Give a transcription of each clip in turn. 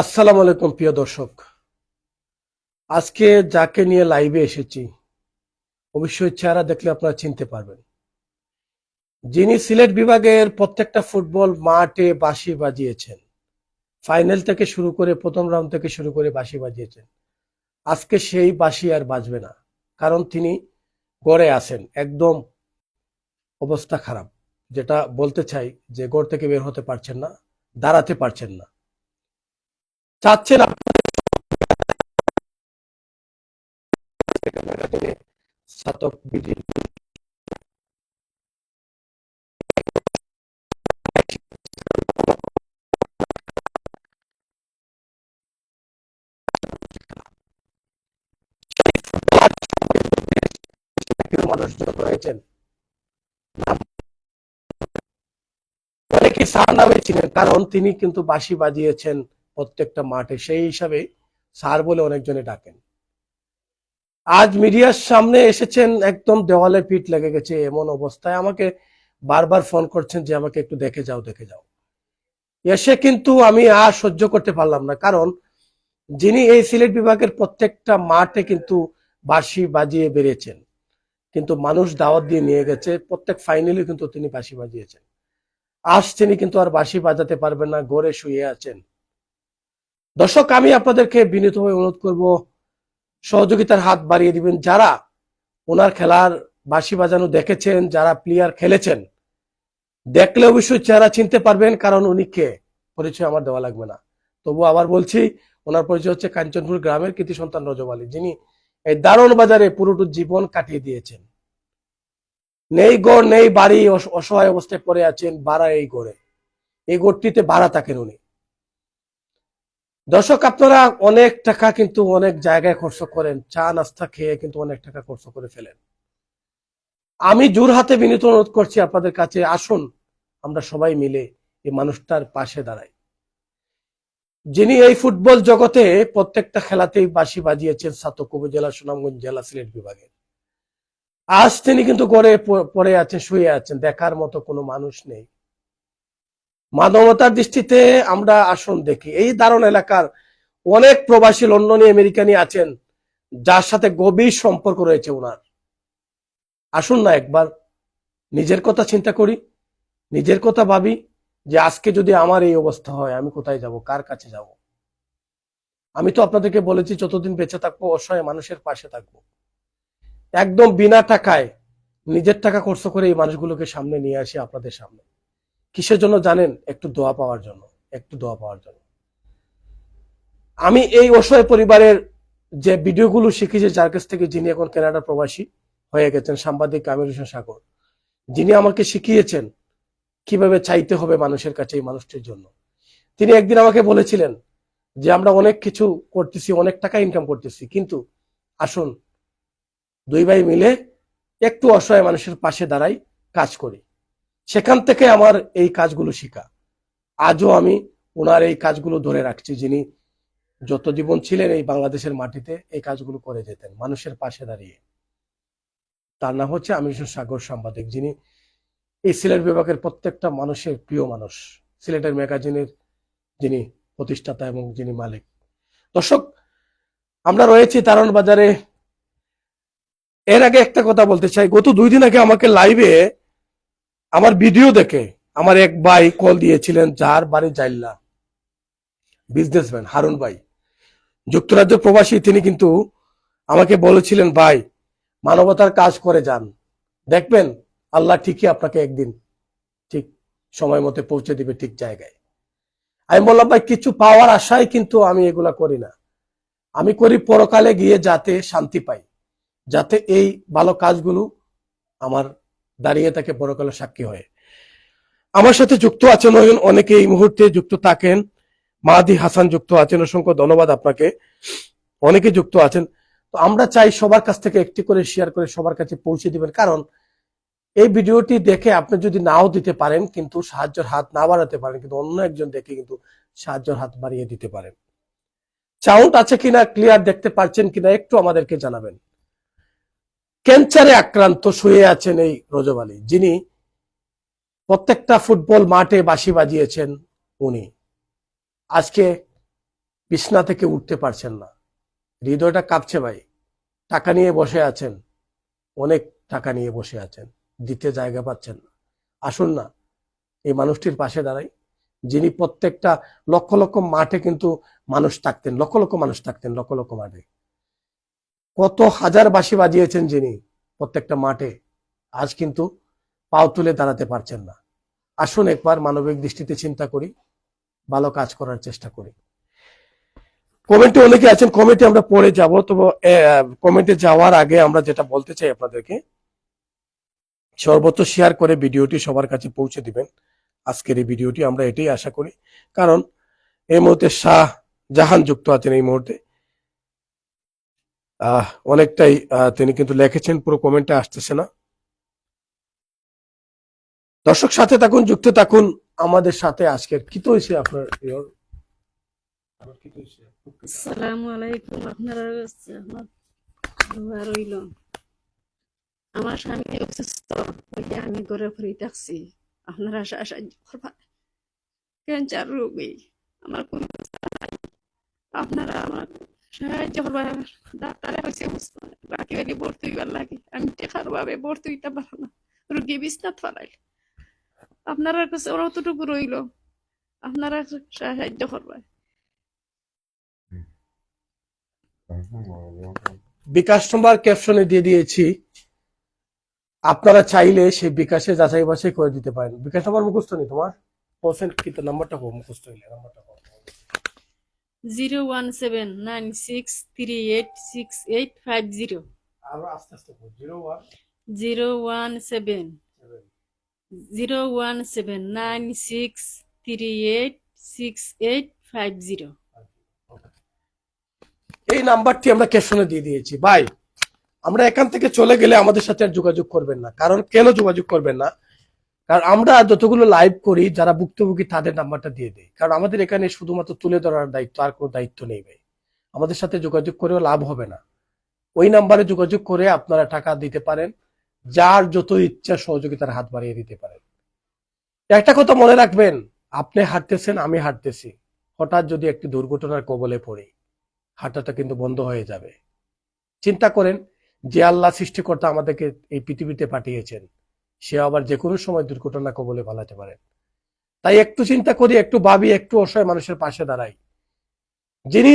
আসসালামু আলাইকুম, প্রিয় দর্শক। আজকে যাকে নিয়ে লাইভে এসেছি, অবশ্যই চেহারা দেখলে আপনারা চিনতে পারবেন। যিনি সিলেট বিভাগের প্রত্যেকটা ফুটবল মাঠে বাঁশি বাজিয়েছেন। ফাইনাল থেকে শুরু করে প্রথম রাউন্ড থেকে শুরু করে বাঁশি বাজিয়েছেন। আজকে সেই বাঁশি আর বাজবে না, কারণ তিনি গড়ে আছেন। একদম অবস্থা খারাপ, যেটা বলতে চাই যে গড় থেকে বের হতে পারছেন না, দাঁড়াতে পারছেন না। চাচ্ছেন রয়েছেন? অনেকে স্যার নামে ছিলেন কারণ তিনি কিন্তু বাঁশি বাজিয়েছেন। প্রত্যেকটা মাঠে, সেই হিসাবে স্যার বলে অনেকজনে ডাকেন। আজ মিডিয়ার সামনে এসেছেন একদম দেওয়ালে পিঠ লেগে গেছে এমন অবস্থায়। আমাকে বারবার ফোন করছেন যে আমাকে একটু দেখে যাও দেখে যাও। এসে কিন্তু আমি আর সহ্য করতে পারলাম না, কারণ যিনি এই সিলেট বিভাগের প্রত্যেকটা মাঠে কিন্তু বাঁশি বাজিয়ে বেরিয়েছেন কিন্তু মানুষ দাওয়াত দিয়ে নিয়ে গেছে, প্রত্যেক ফাইনালে কিন্তু তিনি বাঁশি বাজিয়েছেন। আজ তিনি কিন্তু আর বাঁশি বাজাতে পারবেন না, গড়ে শুয়ে আছেন। দর্শক, আমি আপনাদেরকে বিনীতভাবে অনুরোধ করব, সহযোগিতার হাত বাড়িয়ে দিবেন যারা ওনার খেলার বাঁশি বাজানো দেখেছেন, যারা প্লেয়ার খেলেছেন। দেখলে অবশ্যই চেহারা চিনতে পারবেন, কারণ উনি কে? পরিচয় আমার দেওয়া লাগবে না। তবু আবার বলছি, ওনার পরিচয় হচ্ছে কাঞ্চনপুর গ্রামের কৃতি সন্তান রজব আলী, যিনি এই দারুণ বাজারে পুরোটুক জীবন কাটিয়ে দিয়েছেন। নেই গড়, নেই বাড়ি অসহায় অবস্থায় পড়ে আছেন, বাড়া এই গড়ে। এই গড়টিতে ভাড়া থাকেন উনি। দর্শক, আপনারা অনেক টাকা কিন্তু অনেক জায়গায় খরচ করেন। চা, নাস্তা খেয়ে কিন্তু অনেক টাকা খরচ করে ফেলেন। আমি জোর হাতে বিনীত অনুরোধ করছি আপনাদের কাছে, আসুন, আমরা সবাই মিলে এই মানুষটার পাশে দাঁড়াই। যিনি এই ফুটবল জগতে প্রত্যেকটা খেলাতেই বাঁশি বাজিয়েছেন, সাতক উপজেলা, সুনামগঞ্জ জেলা সিলেট বিভাগের। আজ তিনি কিন্তু গড়ে পড়ে আছেন, শুয়ে আছেন, দেখার মতো কোনো মানুষ নেই। মানবতার দৃষ্টিতে আমরা আসুন দেখি। এই দারুণ এলাকার অনেক প্রবাসী লন্ডনী আমেরিকানি আছেন, যার সাথে গভীর সম্পর্ক রয়েছে ওনার আসুন না একবার নিজের কথা চিন্তা করি, নিজের কথা ভাবি যে আজকে যদি আমার এই অবস্থা হয়, আমি কোথায় যাব, কার কাছে যাব? আমি তো আপনাদেরকে বলেছি, যতদিন বেঁচে থাকব, অসহায় মানুষের পাশে থাকব। একদম বিনা টাকায় নিজের টাকা খরচ করে এই মানুষগুলোকে সামনে নিয়ে আসি আপনাদের সামনে। কিসের জন্য জানেন? একটু দোয়া পাওয়ার জন্য, একটু দোয়া পাওয়ার জন্য। আমি এই অসহায় পরিবারের যে ভিডিওগুলো শিখেছি, যার কাছ থেকে যিনি এখন কানাডার প্রবাসী হয়ে গেছেন, সাংবাদিক আমির হোসেন সাগর, যিনি আমাকে শিখিয়েছেন কীভাবে চাইতে হবে মানুষের কাছে এই মানুষটির জন্য। তিনি একদিন আমাকে বলেছিলেন যে, আমরা অনেক কিছু করতেছি, অনেক টাকা ইনকাম করতেছি, কিন্তু আসুন দুই ভাই মিলে একটু অসহায় মানুষের পাশে দাঁড়াই, কাজ করি। সেখান থেকে আমার এই কাজগুলো শিখা। আজও আমি ওনার এই কাজগুলো ধরে রাখছি, যিনি যত জীবন ছিলেন এই বাংলাদেশের মাটিতে এই কাজগুলো করে যেতেন, মানুষের পাশে দাঁড়িয়ে। তার নাম হচ্ছে আমির সাগর সাংবাদিক, যিনি এই সিলেট বিভাগের প্রত্যেকটা মানুষের প্রিয় মানুষ, সিলেটের ম্যাগাজিনের যিনি প্রতিষ্ঠাতা এবং যিনি মালিক। দর্শক, আমরা রয়েছি তারণ বাজারে এর আগে একটা কথা বলতে চাই, গত দুই দিন আগে আমাকে লাইভে আমার ভিডিও দেখে আমার এক ভাই কল দিয়েছিলেন, যার বাড়ি জাইল্লা। বিজনেসম্যান হারুন ভাই। যুক্তরাজ্য প্রবাসী, তিনি কিন্তু আমাকে বলেছিলেন, ভাই, মানবতার কাজ করে যান। দেখবেন, আল্লাহ ঠিকই আপনাকে একদিন ঠিক সময় মতো পৌঁছে দিবে ঠিক জায়গায়। আমি বললাম, ভাই, কিছু পাওয়ার আশায় কিন্তু আমি এগুলা করি না। আমি করি পরকালে গিয়ে যাতে শান্তি পাই, যাতে এই ভালো কাজগুলো আমার দাঁড়িয়ে থাকে পরকালে সাক্ষী হয়ে। আমার সাথে যুক্ত আছেন অনেক- এই মুহূর্তে যুক্ত থাকেন। মাহাদি হাসান যুক্ত আছেন, অসংখ্য ধন্যবাদ আপনাকে। অনেকে যুক্ত আছেন। তো আমরা চাই সবার কাছ থেকে একটি করে শেয়ার করে সবার কাছে পৌঁছে দিবেন। কারণ এই ভিডিওটি দেখে আপনি যদি নাও দিতে পারেন, কিন্তু সাহায্যের হাত না বাড়াতে পারেন, কিন্তু অন্য একজন দেখে কিন্তু সাহায্যের হাত বাড়িয়ে দিতে পারেন। সাউন্ড আছে কিনা ক্লিয়ার দেখতে পাচ্ছেন কিনা, একটু আমাদেরকে জানাবেন। ক্যান্সারে আক্রান্ত শুয়ে আছেন এই রজব আলী। যিনি প্রত্যেকটা ফুটবল মাঠে বাঁশি বাজিয়েছেন উনি। আজকে বিছনা থেকে উঠতে পারছেন না। হৃদয়টা কাঁপছে ভাই। টাকা নিয়ে বসে আছেন। অনেক টাকা নিয়ে বসে আছেন। দিতে জায়গা পাচ্ছেন না। আসুন না, এই মানুষটির পাশে দাঁড়াই। যিনি প্রত্যেকটা লক্ষ লক্ষ মাঠে কিন্তু মানুষ থাকতেন, লক্ষ লক্ষ মানুষ থাকতেন, লক্ষ লক্ষ মাঠে। কত হাজার বাঁশি বাজিয়েছেন যিনি প্রত্যেকটা মাঠে, আজ কিন্তু পাও তুলে দাঁড়াতে পারছেন না। আসুন একবার মানবিক দৃষ্টিতে চিন্তা করি, ভালো কাজ করার চেষ্টা করি। কমেন্টে অনেকে আছেন, কমেন্টে আমরা পড়ে যাব, তবে কমেন্টে যাওয়ার আগে আমরা যেটা বলতে চাই আপনাদেরকে সর্বত্র শেয়ার করে ভিডিওটি সবার কাছে পৌঁছে দিবেন। আজকের এই ভিডিওটি আমরা এটাই আশা করি, কারণ এই মুহূর্তে শাহ জাহান যুক্ত আছেন এই মুহূর্তে। অনেকটাই তিনি কিন্তু লিখেছেন, পুরো কমেন্টে আসতেছে না। দর্শক, সাথে থাকুন, যুক্ত থাকুন। আমাদের সাথে আজকের কি তো হয়েছে আপনার আমার স্বামী অসুস্থ আমি ঘরে ফিরে থাকছি আপনারা সাহায্য করবা। ক্যান্সার রোগী, আমার কোনো আপনারা আমার সাহায্য করবা ডাক্তারে হয়েছে অবস্থা। বাকি হইলে ভর্তি হইবার লাগে। আমি টেকার ভাবে ভর্তি হইতে পারো না। রোগী বিছনাত ফেলাই আপনারা কাছে অতটুকু রইল। আপনারা সাহায্য করবা বিকাশ নম্বর ক্যাপশনে দিয়ে দিয়েছি। আপনারা চাইলে সেই বিকাশে যাচাই বাছাই করে দিতে পারেন। বিকাশ নম্বর মুখস্থ নেই তোমার? পার্সেন্ট কিন্তু নাম্বারটা হোক মুখস্থ হইলে নাম্বারটা zero one seven nine six three eight six eight five zero. আরও আস্তে আস্তে zero one zero one seven. Zero one seven nine six three eight six eight five zero. এই নাম্বারটি আমরা ক্যাপশনে দিয়ে দিয়েছি। ভাই আমরা এখান থেকে চলে গেলে আমাদের সাথে আর যোগাযোগ করবেন না। কারণ কেন যোগাযোগ করবেন না? কারণ আমরা যতগুলো লাইভ করি, যারা ভুক্তভোগী তাদের নাম্বারটা দিয়ে দেয় কারণ আমাদের এখানে শুধুমাত্র তুলে ধরার দায়িত্ব, আর কোনো দায়িত্ব নেই ভাই। আমাদের সাথে যোগাযোগ করেও লাভ হবে না। ওই নাম্বারে যোগাযোগ করে আপনারা টাকা দিতে পারেন। যার যত ইচ্ছা সহযোগিতার হাত বাড়িয়ে দিতে পারেন। একটা কথা মনে রাখবেন, আপনি হাঁটতেছেন, আমি হাঁটতেছি। হঠাৎ যদি একটি দুর্ঘটনার কবলে পড়ি, হাঁটাটা কিন্তু বন্ধ হয়ে যাবে। চিন্তা করেন, যে আল্লাহ সৃষ্টিকর্তা আমাদেরকে এই পৃথিবীতে পাঠিয়েছেন সে আবার যে কোনো সময় দুর্ঘটনা কবলে পালাতে পারেন তাই একটু চিন্তা করি, একটু ভাবি, একটু অসহায় মানুষের পাশে দাঁড়াই। যিনি,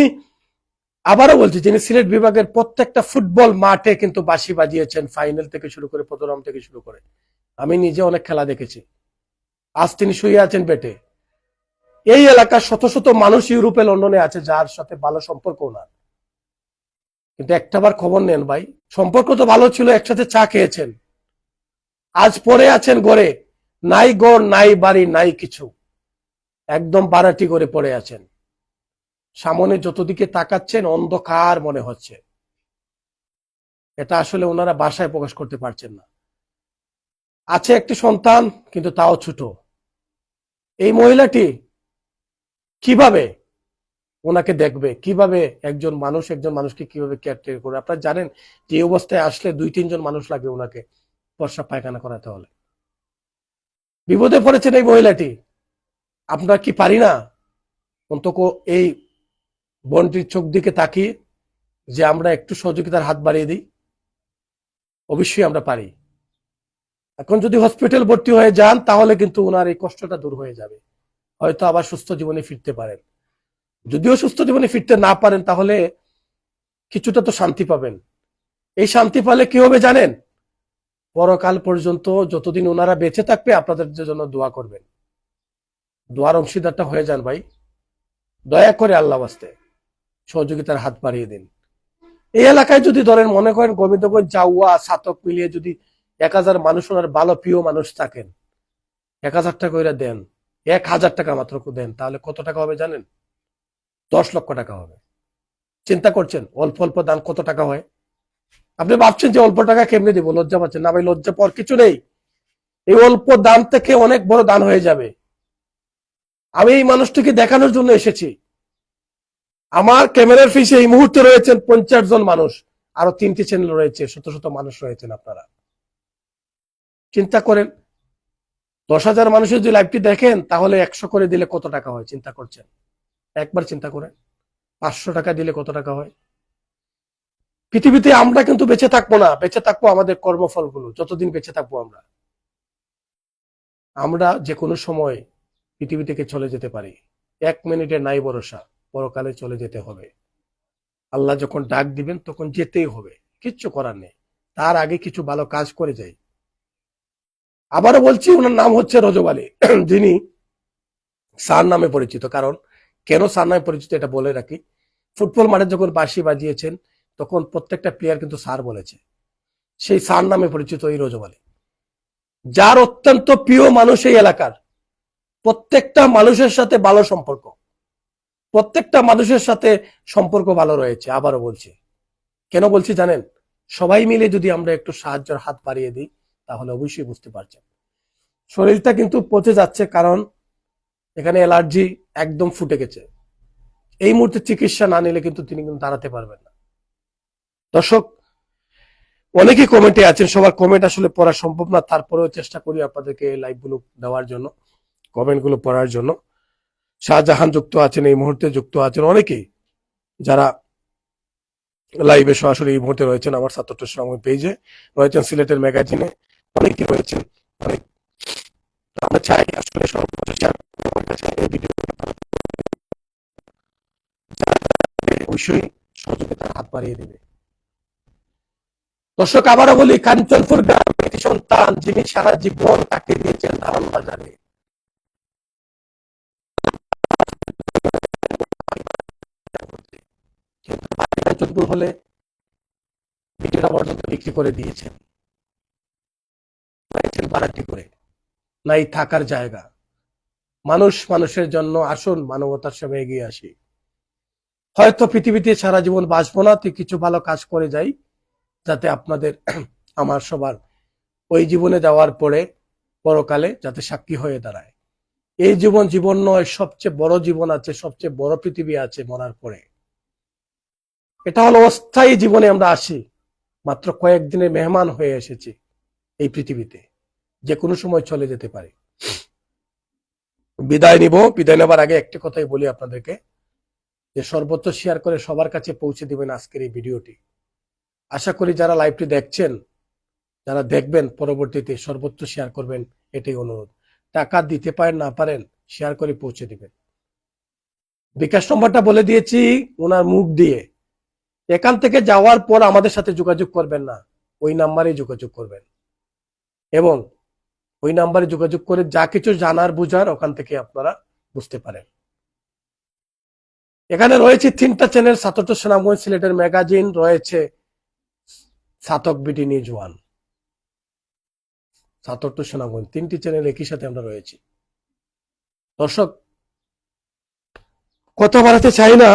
আবারও বলছি, যিনি সিলেট বিভাগের প্রত্যেকটা ফুটবল মাঠে কিন্তু বাঁশি বাজিয়েছেন ফাইনাল থেকে শুরু করে, প্রথম থেকে শুরু করে। আমি নিজে অনেক খেলা দেখেছি। আজ তিনি শুয়ে আছেন বেটে। এই এলাকার শত শত মানুষ ইউরোপে, লন্ডনে আছে, যার সাথে ভালো সম্পর্ক ওনার কিন্তু একটাবার খবর নেন ভাই, সম্পর্ক তো ভালো ছিল, একসাথে চা খেয়েছেন। আজ পরে আছেন গড়ে। নাই গড়, নাই বাড়ি, নাই কিছু। একদম বারাটি করে পড়ে আছেন। সামনে যতদিকে তাকাচ্ছেন, অন্ধকার মনে হচ্ছে। এটা আসলে ওনারা বাসায় প্রকাশ করতে পারছেন না। আছে একটি সন্তান, কিন্তু তাও ছোট। এই মহিলাটি কীভাবে ওনাকে দেখবে? কীভাবে একজন মানুষ, একজন মানুষকে কীভাবে কেয়ারটেক করবে? আপনারা জানেন, যে অবস্থায় আসলে দুই তিনজন মানুষ লাগে ওনাকে। বর্ষা পায়খানা করাতে হলে। বিপদে পড়েছেন এই মহিলাটি। আপনারা কি পারি না? অন্তত এই বনটির চোখ দিকে তাকিয়ে যে আমরা একটু সহযোগিতার হাত বাড়িয়ে দিই। অবশ্যই আমরা পারি। এখন যদি হসপিটাল ভর্তি হয়ে যান, তাহলে কিন্তু ওনার এই কষ্টটা দূর হয়ে যাবে। হয়তো আবার সুস্থ জীবনে ফিরতে পারেন। যদিও সুস্থ জীবনে ফিরতে না পারেন, তাহলে কিছুটা তো শান্তি পাবেন। এই শান্তি পালে কি হবে জানেন? পরকাল পর্যন্ত যতদিন ওনারা বেঁচে থাকবে, আপনাদের জন্য দোয়া করবেন। দোয়ার অংশীদারটা হয়ে যান ভাই। দয়া করে আল্লাহ বাস্তে সহযোগিতার হাত বাড়িয়ে দিন। এই এলাকায় যদি ধরেন মনে করেন গোবিন্দগঞ্জ, জাউয়া, সাতক মিলিয়ে যদি এক হাজার মানুষ ওনার ভালো প্রিয় মানুষ থাকেন, এক হাজার টাকা করে দেন, এক হাজার টাকা মাত্র দেন, তাহলে কত টাকা হবে জানেন? দশ লক্ষ টাকা হবে। চিন্তা করছেন, অল্প অল্প দান কত টাকা হয়? আপনি ভাবছেন যে অল্প টাকা কেমনে দিব? লজ্জা পাচ্ছেন না। ভাই, লজ্জা পর কিছু নেই। এই অল্প দান থেকে অনেক বড় দান হয়ে যাবে। আমি এই মানুষটিকে দেখানোর জন্য এসেছি। আমার ক্যামেরার ফিসে এই মুহূর্তে রয়েছেন পঞ্চাশ জন মানুষ। আরও তিনটি চ্যানেল রয়েছে। শত শত মানুষ রয়েছেন আপনারা। চিন্তা করেন, দশ হাজার মানুষের যদি লাইভটি দেখেন, তাহলে একশো করে দিলে কত টাকা হয়? চিন্তা করছেন? একবার চিন্তা করেন। পাঁচশো টাকা দিলে কত টাকা হয়? পৃথিবীতে আমরা কিন্তু বেঁচে থাকব না, বেঁচে থাকব আমাদের কর্মফলগুলো, যতদিন বেঁচে থাকব আমরা। আমরা যে কোনো সময় পৃথিবী থেকে চলে যেতে পারি। এক মিনিটে নাই ভরসা, পরকালে চলে যেতে হবে। আল্লাহ যখন ডাক দিবেন, তখন যেতেই হবে, কিচ্ছু করার নেই। তার আগে কিছু ভালো কাজ করে যাই। আবারও বলছি, ওনার নাম হচ্ছে রজব আলী, যিনি সার নামে পরিচিত। কারণ কেন সার নামে পরিচিত এটা বলে রাখি? ফুটবল মাঠে যখন বাঁশি বাজিয়েছেন তখন প্রত্যেকটা প্লেয়ার কিন্তু স্যার বলেছে। সেই স্যার নামে পরিচিত এই রজব আলী যার অত্যন্ত প্রিয় মানুষ এই এলাকার, প্রত্যেকটা মানুষের সাথে ভালো সম্পর্ক। প্রত্যেকটা মানুষের সাথে সম্পর্ক ভালো রয়েছে, আবারও বলছি। কেন বলছি জানেন? সবাই মিলে যদি আমরা একটু সাহায্যের হাত বাড়িয়ে দিই, তাহলে অবশ্যই বুঝতে পারছেন। শরীরটা কিন্তু পচে যাচ্ছে কারণ এখানে অ্যালার্জি একদম ফুটে গেছে। এই মুহূর্তে চিকিৎসা না নিলে কিন্তু তিনি কিন্তু দাঁড়াতে পারবেন না। দর্শক, অনেকেই কমেন্টে আছেন, সবার কমেন্ট আসলে পড়া সম্ভব না, তারপরেও চেষ্টা করি আপনাদেরকে লাইভগুলো দেওয়ার জন্য কমেন্টগুলো পড়ার জন্য। শাহজাহান যুক্ত আছেন, এই মুহূর্তে যুক্ত আছেন অনেকেই, যারা লাইভে সরাসরি এই মুহূর্তে রয়েছেন আমার সাতটা সময় পেজে, রয়েছেন সিলেটের ম্যাগাজিনে, অনেকেই রয়েছেন, অনেক। আমরা চাই আসলে অবশ্যই সহযোগিতার হাত বাড়িয়ে দেবে। দর্শক, আবারও বলি, কাঞ্চনপুর গ্রামের একটি সন্তান, যিনি সারা জীবন তাকে দিয়েছেন বাজারে। কিন্তু কাঞ্চনপুর হলে বিক্রি করে দিয়েছেন। বাড়াটি করে। নাই থাকার জায়গা। মানুষ মানুষের জন্য আসুন মানবতার সামনে এগিয়ে আসি। হয়তো পৃথিবীতে সারা জীবন বাঁচবো না তুই কিছু ভালো কাজ করে যাই। যাতে আপনাদের আমার সবার ওই জীবনে যাওয়ার পরে পরকালে যাতে সাক্ষী হয়ে দাঁড়ায়। এই জীবন জীবন নয়, সবচেয়ে বড় জীবন আছে, সবচেয়ে বড় পৃথিবী আছে মরার পরে। এটা হলো অস্থায়ী জীবনে আমরা আসি, মাত্র কয়েকদিনের মেহমান হয়ে এসেছি এই পৃথিবীতে। যে কোনো সময় চলে যেতে পারে। বিদায় নিব, বিদায় নেবার আগে একটি কথাই বলি আপনাদেরকে, যে সর্বোচ্চ শেয়ার করে সবার কাছে পৌঁছে দিবেন আজকের এই ভিডিওটি। আশা করি যারা লাইভটি দেখছেন, যারা দেখবেন পরবর্তীতে সর্বোচ্চ শেয়ার করবেন, এটাই অনুরোধ। টাকা দিতে পারেন, না পারেন শেয়ার করে পৌঁছে দিবেন। বিকাশ নম্বরটা বলে দিয়েছি, ওনার মুখ দিয়ে। এখান থেকে যাওয়ার পর আমাদের সাথে যোগাযোগ করবেন না, ওই নাম্বারে যোগাযোগ করবেন। এবং ওই নাম্বারে যোগাযোগ করে যা কিছু জানার, বুঝার, ওখান থেকে আপনারা বুঝতে পারেন। এখানে রয়েছে তিনটা চ্যানেল সাতটা সুনামগঞ্জ সিলেটের ম্যাগাজিন রয়েছে। সাতক বিটি নিউজ ওয়ান। সাতক তো সুনামগঞ্জ তিনটি চ্যানেল একই সাথে আমরা রয়েছি। দর্শক, কথা বাড়াতে চাই না।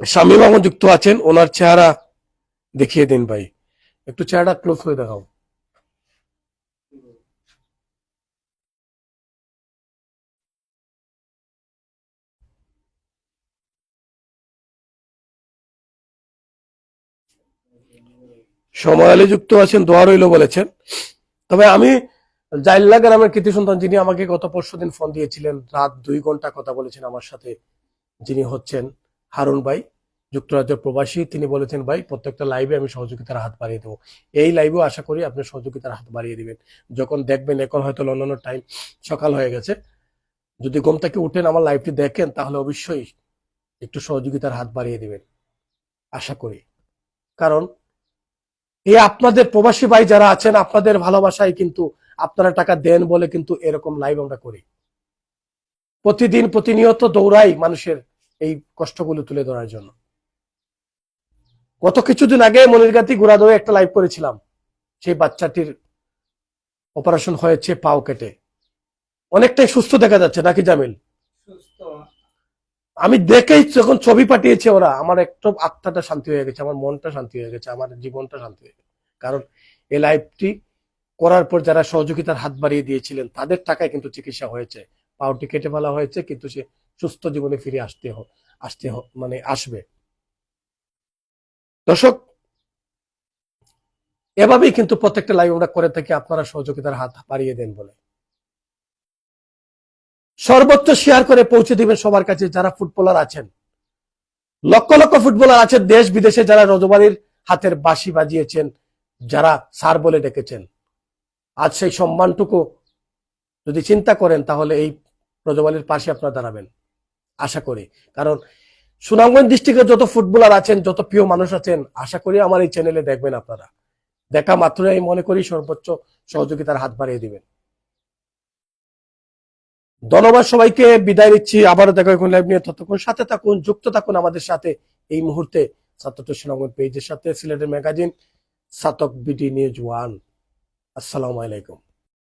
স্বামী মামা যুক্ত আছেন, ওনার চেহারা দেখিয়ে দিন ভাই। একটু চেহারা ক্লোজ হয়ে দেখাও। সময় আলী যুক্ত আছেন, দোয়া রইল বলেছেন। তবে আমি জাইল্লা গ্রামের কৃতি সন্তান যিনি আমাকে গত পরশু দিন ফোন দিয়েছিলেন, রাত দুই ঘণ্টা কথা বলেছেন আমার সাথে, যিনি হচ্ছেন হারুন ভাই, যুক্তরাজ্যের প্রবাসী। তিনি বলেছেন, ভাই, প্রত্যেকটা লাইভে আমি সহযোগিতার হাত বাড়িয়ে দেবো। এই লাইভেও আশা করি আপনি সহযোগিতার হাত বাড়িয়ে দিবেন। যখন দেখবেন এখন হয়তো লন্ডন টাইম সকাল হয়ে গেছে, যদি ঘুম থেকে উঠেন আমার লাইভটি দেখেন, তাহলে অবশ্যই একটু সহযোগিতার হাত বাড়িয়ে দিবেন, আশা করি। কারণ এই আপনাদের প্রবাসী ভাই যারা আছেন, আপনাদের ভালোবাসায় কিন্তু আপনারা টাকা দেন বলে কিন্তু এরকম লাইভ আমরা করি। প্রতিদিন প্রতিনিয়ত দৌড়াই মানুষের এই কষ্টগুলো তুলে ধরার জন্য। গত কিছুদিন আগে মনিরগাতি গুড়াদোয়ে একটা লাইভ করেছিলাম। সেই বাচ্চাটির অপারেশন হয়েছে পাও কেটে। অনেকটাই সুস্থ দেখা যাচ্ছে, নাকি জামিল? আমি দেখেই যখন ছবি পাঠিয়েছে ওরা, আমার একটু আত্মাটা শান্তি হয়ে গেছে, আমার মনটা শান্তি হয়ে গেছে, আমার জীবনটা শান্তি হয়ে গেছে। কারণ এই লাইফটি করার পর যারা সহযোগিতার হাত বাড়িয়ে দিয়েছিলেন, তাদের টাকায় কিন্তু চিকিৎসা হয়েছে। পাউটি কেটে ফেলা হয়েছে, কিন্তু সে সুস্থ জীবনে ফিরে আসতে আসতে মানে আসবে। দর্শক, এভাবেই কিন্তু প্রত্যেকটা লাইভ আমরা করে থাকি, আপনারা সহযোগিতার হাত বাড়িয়ে দেন বলে। সর্বোচ্চ শেয়ার করে পৌঁছে দিবেন সবার কাছে যারা ফুটবলার আছেন। লক্ষ লক্ষ ফুটবলার আছে দেশ বিদেশে যারা রজবাড়ির হাতের বাঁশি বাজিয়েছেন, যারা স্যার বলে ডেকেছেন। আজ সেই সম্মানটুকু যদি চিন্তা করেন, তাহলে এই রজবালির পাশে আপনারা দাঁড়াবেন। আশা করি। কারণ সুনামগঞ্জ ডিস্ট্রিক্টের যত ফুটবলার আছেন, যত প্রিয় মানুষ আছেন, আশা করি আমার এই চ্যানেলে দেখবেন আপনারা। দেখা মাত্রই আমি মনে করি সর্বোচ্চ সহযোগিতার হাত বাড়িয়ে দিবেন। ধন্যবাদ সবাইকে, বিদায় নিচ্ছি, আবারও দেখা এখন লাইভ নিয়ে। ততক্ষণ সাথে থাকুন, যুক্ত থাকুন আমাদের সাথে এই মুহূর্তে ছাত্রটি সুনামগঞ্জ পেজের সাথে, সিলেটের ম্যাগাজিন সাতক বিডি নিউজ ওয়ান আসসালামু আলাইকুম।